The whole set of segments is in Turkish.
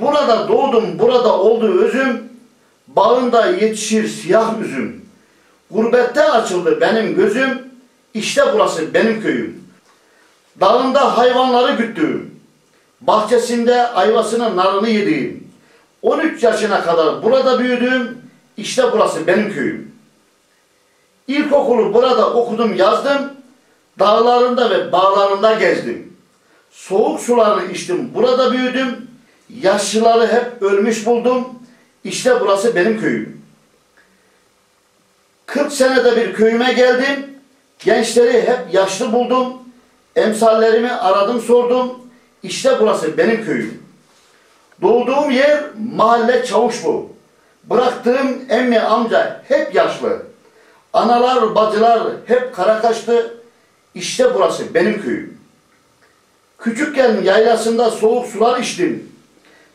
Burada doğdum, burada oldu özüm. Bağında yetişir siyah üzüm. Gurbette açıldı benim gözüm. İşte burası benim köyüm. Dağında hayvanları güttüğüm. Bahçesinde ayvasının narını yediğim. 13 yaşına kadar burada büyüdüm. İşte burası benim köyüm. İlkokulu burada okudum yazdım. Dağlarında ve bağlarında gezdim. Soğuk sularını içtim burada büyüdüm. Yaşlıları hep ölmüş buldum. İşte burası benim köyüm. 40 senede bir köyüme geldim. Gençleri hep yaşlı buldum. Emsallerimi aradım sordum. İşte burası benim köyüm. Doğduğum yer mahalle çavuş bu. Bıraktığım emmi amca hep yaşlı. Analar bacılar hep kara kaşlı. İşte burası benim köyüm. Küçükken yaylasında soğuk sular içtim.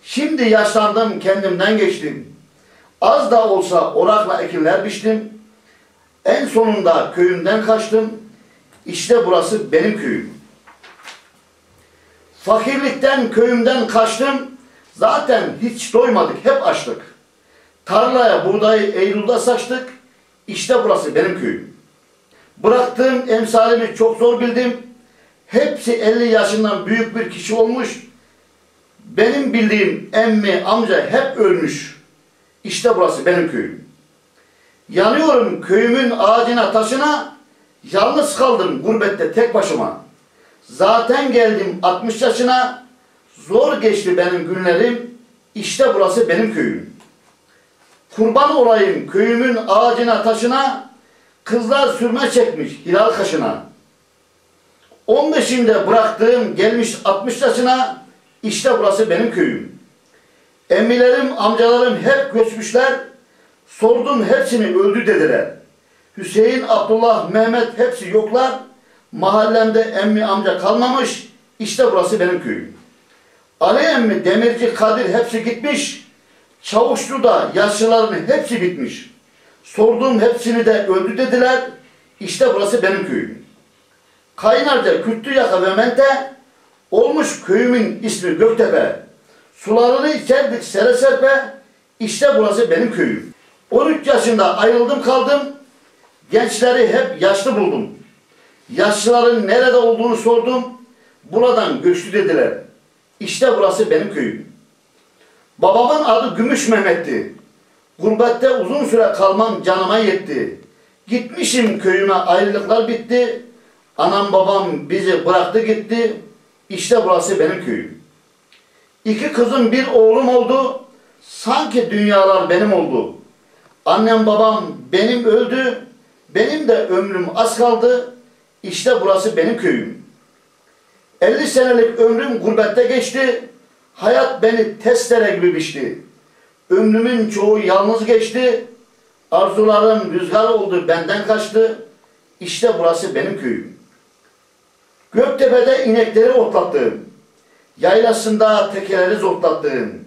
Şimdi yaşlandım kendimden geçtim. Az da olsa orakla ekinler biçtim. En sonunda köyümden kaçtım. İşte burası benim köyüm. Fakirlikten köyümden kaçtım. Zaten hiç doymadık, hep açtık. Tarlaya buğdayı Eylül'de saçtık. İşte burası benim köyüm. Bıraktığım emsalimi çok zor bildim. Hepsi 50 yaşından büyük bir kişi olmuş. Benim bildiğim emmi, amca hep ölmüş. İşte burası benim köyüm. Yanıyorum köyümün ağacına taşına. Yalnız kaldım gurbette tek başıma. Zaten geldim 60 yaşına. Zor geçti benim günlerim. İşte burası benim köyüm. Kurban olayım köyümün ağacına taşına. Kızlar sürme çekmiş hilal kaşına. 15'inde bıraktığım gelmiş 60 yaşına. İşte burası benim köyüm. Emmilerim, amcalarım hep göçmüşler. Sordum hepsini öldü dediler. Hüseyin, Abdullah, Mehmet hepsi yoklar. Mahallemde emmi amca kalmamış. İşte burası benim köyüm. Ali emmi, Demirci, Kadir hepsi gitmiş. Çavuşlu da yaşlıların hepsi bitmiş. Sordum hepsini de öldü dediler. İşte burası benim köyüm. Kaynarca, Küttü Yaka ve Mente olmuş köyümün ismi Göktepe. Sularını içerdik sere serpe. İşte burası benim köyüm. 13 yaşında ayrıldım kaldım. Gençleri hep yaşlı buldum. Yaşlıların nerede olduğunu sordum. Buradan göçtü dediler. İşte burası benim köyüm. Babamın adı Gümüş Mehmet'ti. Gurbette uzun süre kalmam canıma yetti. Gitmişim köyüme ayrılıklar bitti. Anam babam bizi bıraktı gitti. İşte burası benim köyüm. İki kızım bir oğlum oldu. Sanki dünyalar benim oldu. Annem babam benim öldü. Benim de ömrüm az kaldı. İşte burası benim köyüm. 50 senelik ömrüm gurbette geçti. Hayat beni testere gibi biçti. Ömrümün çoğu yalnız geçti. Arzularım rüzgar oldu benden kaçtı. İşte burası benim köyüm. Göktepe'de inekleri otlattım. Yaylasında tekeleri zortlattım.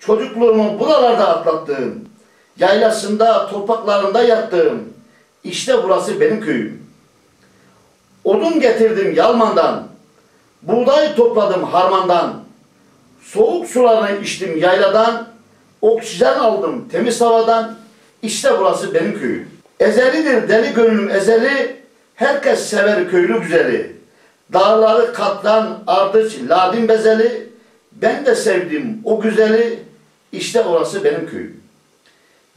Çocukluğumu buralarda atlattım. Yaylasında topraklarında yattım. İşte burası benim köyüm. Odun getirdim Yalman'dan. Buğday topladım harmandan. Soğuk sularını içtim yayladan. Oksijen aldım temiz havadan. İşte burası benim köyüm. Ezelidir deli gönlüm ezeli. Herkes sever köylü güzeli. Dağları katlan, ardıç, ladin bezeli. Ben de sevdim o güzeli. İşte orası benim köyüm.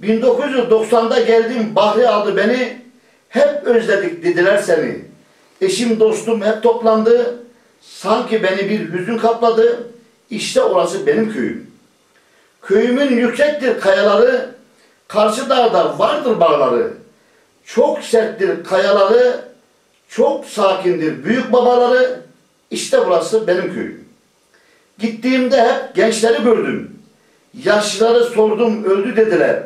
1990'da geldim Bahri aldı beni. Hep özledik dediler seni. Eşim dostum hep toplandı. Sanki beni bir hüzün kapladı. İşte orası benim köyüm. Köyümün yüksektir kayaları. Karşı dağda vardır bağları. Çok serttir kayaları. Çok sakindir büyük babaları. İşte burası benim köyüm. Gittiğimde hep gençleri gördüm. Yaşlıları sordum öldü dediler.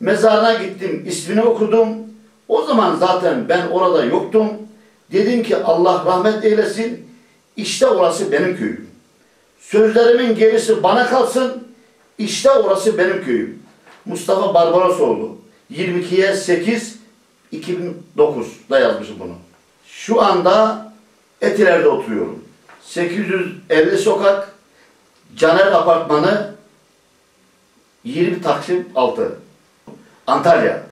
Mezarına gittim ismini okudum. O zaman zaten ben orada yoktum. Dedim ki Allah rahmet eylesin. İşte orası benim köyüm. Sözlerimin gerisi bana kalsın. İşte orası benim köyüm. Mustafa Barbarosoğlu. 22'ye 8 2009'da yazmışım bunu. Şu anda Etiler'de oturuyorum. 850 sokak Caner Apartmanı 20 Taksim 6 Antalya